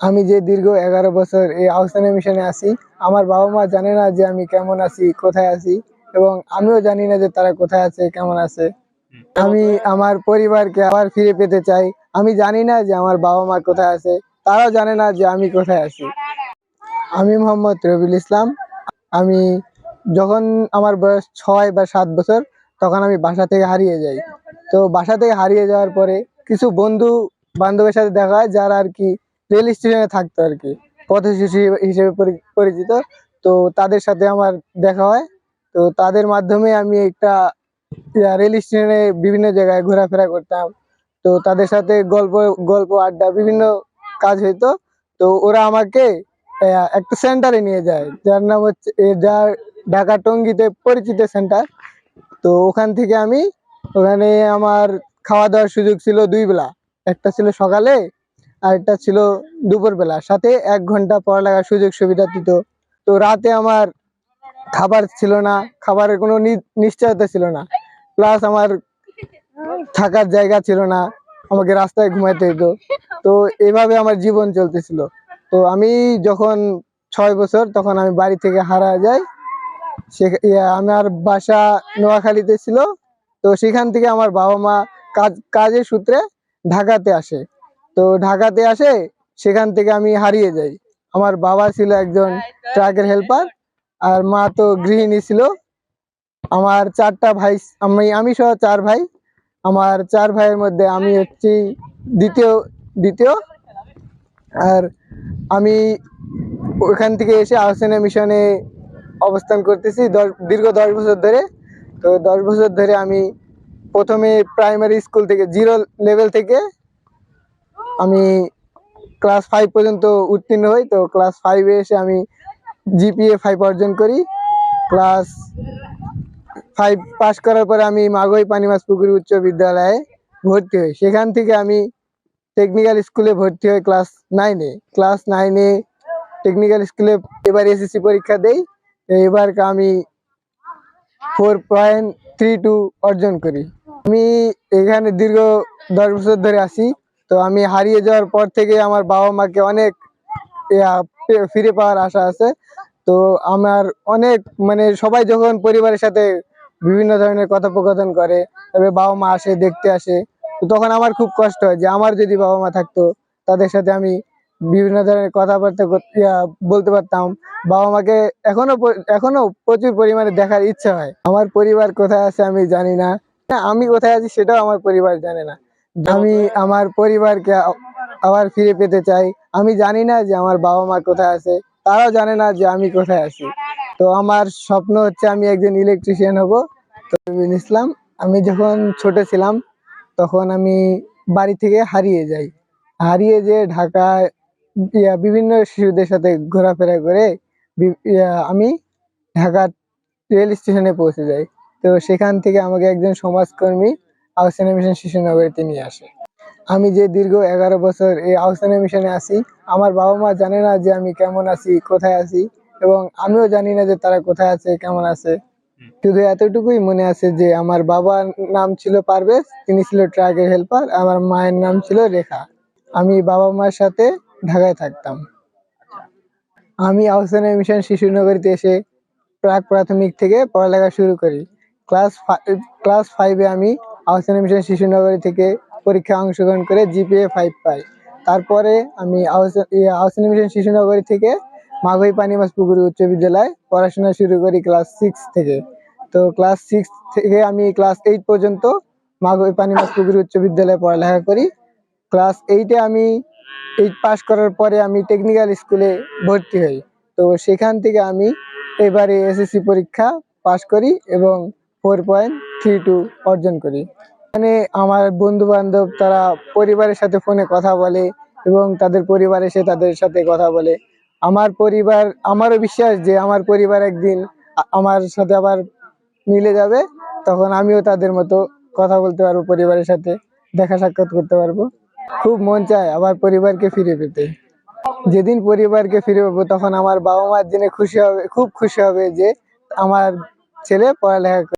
আমি যে দীর্ঘ এগারো বছর এই আহসানা মিশনে আছি, আমার বাবা মা জানে না যে আমি কেমন আছি, কোথায় আছি, এবং আমিও জানি না যে তারা কোথায় আছে, কেমন আছে। আমি আমার পরিবারকে আবার ফিরে পেতে চাই। আমি জানি না যে আমার বাবা মা কোথায় আছে, তারাও জানে না যে আমি কোথায় আছি। আমি মোহাম্মদ রবিউল ইসলাম। আমি যখন আমার বয়স ছয় বা সাত বছর, তখন আমি বাসা থেকে হারিয়ে যাই। তো বাসা থেকে হারিয়ে যাওয়ার পরে কিছু বন্ধু বান্ধবের সাথে দেখা হয়, যারা আর কি রেল স্টেশনে থাকতো আর কি। পথশিশু হিসেবে পরি- পরিচিত। তো তাদের সাথে আমার দেখা হয়। তো তাদের মাধ্যমে আমি একটা রেল স্টেশনে বিভিন্ন জায়গায় ঘোরাফেরা করতাম। তো তাদের সাথে গল্প গল্প, আড্ডা, বিভিন্ন কাজ হইতো। তো ওরা আমাকে একটা সেন্টারে নিয়ে যায়। যার নাম হচ্ছে যার ঢাকা টঙ্গিতে পরিচিত সেন্টার। তো ওখান থেকে আমি, ওখানে আমার খাওয়া দাওয়ার সুযোগ ছিল দুই বেলা। একটা ছিল সকালে আর একটা ছিল দুপুরবেলা। সাথে এক ঘণ্টা পড়ালেখার সুযোগ সুবিধা দিত। তো রাতে আমার খাবার ছিল না, খাবারের কোনো নিশ্চয়তা ছিল না। প্লাস আমার থাকার জায়গা ছিল না, আমাকে রাস্তায় ঘুমাইতে হতো তো এভাবে আমার জীবন চলতেছিল। তো আমি যখন ছয় বছর, তখন আমি বাড়ি থেকে হারা যাই। সে আমার বাসা নোয়াখালীতে ছিল। তো সেখান থেকে আমার বাবা মা কাজ কাজের সূত্রে ঢাকাতে আসে। তো ঢাকাতে আসে সেখান থেকে আমি হারিয়ে যাই। আমার বাবা ছিল একজন ট্রাকের হেল্পার আর মা তো গৃহিণী ছিল। আমার চারটা ভাই আমি আমি সহ চার ভাই। আমার চার ভাইয়ের মধ্যে আমি হচ্ছি দ্বিতীয় দ্বিতীয়। আর আমি ওখান থেকে এসে আহসানা মিশনে অবস্থান করতেছি দশ দীর্ঘ দশ বছর ধরে। তো দশ বছর ধরে আমি প্রথমে প্রাইমারি স্কুল থেকে জিরো লেভেল থেকে আমি ক্লাস ফাইভ পর্যন্ত উত্তীর্ণ হই, তো ক্লাস ফাইভে এসে আমি জিপিএ ফাইভ অর্জন করি। ক্লাস ফাইভ পাস করার পরে আমি মাগই পানিমাস পুকুরি উচ্চ বিদ্যালয়ে ভর্তি হই। সেখান থেকে আমি টেকনিক্যাল স্কুলে ভর্তি হই ক্লাস নাইনে ক্লাস নাইনে টেকনিক্যাল স্কুলে এবার এসএসসি পরীক্ষা দেই। এবার আমি ফোর পয়েন্ট থ্রি টু অর্জন করি। আমি এখানে দীর্ঘ দশ বছর ধরে আছি। তো আমি হারিয়ে যাওয়ার পর থেকে আমার বাবা মাকে অনেক ফিরে পাওয়ার আশা আছে। তো আমার অনেক মানে সবাই যখন পরিবারের সাথে বিভিন্ন ধরনের কথোপকথন করে তবে বাবা মা আসে দেখতে আসে তো তখন আমার খুব কষ্ট হয় যে আমার যদি বাবা মা থাকতো তাদের সাথে আমি বিভিন্ন ধরনের কথাবার্তা বলতে পারতাম। বাবা মাকে এখনও এখনও প্রচুর পরিমাণে দেখার ইচ্ছা হয়। আমার পরিবার কোথায় আছে আমি জানি না। না, আমি কোথায় আছি সেটাও আমার পরিবার জানে না। আমি আমার পরিবারকে আবার ফিরে পেতে চাই। আমি জানি না যে আমার বাবা মা কোথায় আছে। তারাও জানে না যে আমি কোথায় আছি। তো আমার স্বপ্ন হচ্ছে আমি একজন ইলেকট্রিশিয়ান হব। তো ইসলাম আমি যখন ছোট ছিলাম তখন আমি বাড়ি থেকে হারিয়ে যাই। হারিয়ে যে ঢাকায় ইয়া, বিভিন্ন শিশুদের সাথে ঘোরাফেরা করে আমি ঢাকা রেল স্টেশনে পৌঁছে যাই। তো সেখান থেকে আমাকে একজন সমাজকর্মী আহসানা মিশন শিশুনগরীতে নিয়ে আসে। আমি যে দীর্ঘ এগারো বছর এই আহসানা মিশনে আছি আমার বাবা মা জানে না যে আমি কেমন আছি কোথায় আছি এবং আমিও জানি না যে তারা কোথায় আছে কেমন আছে। শুধু এতটুকুই মনে আছে যে আমার বাবার নাম ছিল পারভেজ তিনি ছিল ট্রাকের হেল্পার আমার মায়ের নাম ছিল রেখা। আমি বাবা মার সাথে ঢাকায় থাকতাম। আমি আহসানা মিশন শিশুনগরীতে এসে প্রাক প্রাথমিক থেকে পড়ালেখা শুরু করি। ক্লাস ফাইভ ক্লাস ফাইভে আমি আহসানা মিশন শিশুনগরী থেকে পরীক্ষায় অংশগ্রহণ করে জিপিএ ফাইভ পাই তারপরে আমি আহসা- আহসানা মিশন শিশুনগরী থেকে মাঘই পানিমাস পুকুরি উচ্চ বিদ্যালয়ে পড়াশোনা শুরু করি ক্লাস সিক্স থেকে। তো ক্লাস সিক্স থেকে আমি ক্লাস এইট পর্যন্ত মাঘই পানিমাস পুকুরি উচ্চ বিদ্যালয়ে পড়ালেখা করি। ক্লাস এইটে আমি এইট পাস করার পরে আমি টেকনিক্যাল স্কুলে ভর্তি হই। তো সেখান থেকে আমি এবারে এসএসসি পরীক্ষা পাশ করি এবং ফোর পয়েন্ট থ্রি টু অর্জন করি। মানে আমার বন্ধু বান্ধব তারা পরিবারের সাথে ফোনে কথা বলে এবং তাদের পরিবার এসে তাদের সাথে কথা বলে। আমার পরিবার, আমারও বিশ্বাস যে আমার পরিবার একদিন আমার সাথে আবার মিলে যাবে, তখন আমিও তাদের মতো কথা বলতে পারব, পরিবারের সাথে দেখা সাক্ষাৎ করতে পারব। খুব মন চায় আবার পরিবারকে ফিরে পেতে। যেদিন পরিবারকে ফিরে পাবো, তখন আমার বাবা মার জেনে খুশি হবে, খুব খুশি হবে যে আমার ছেলে পড়ালেখা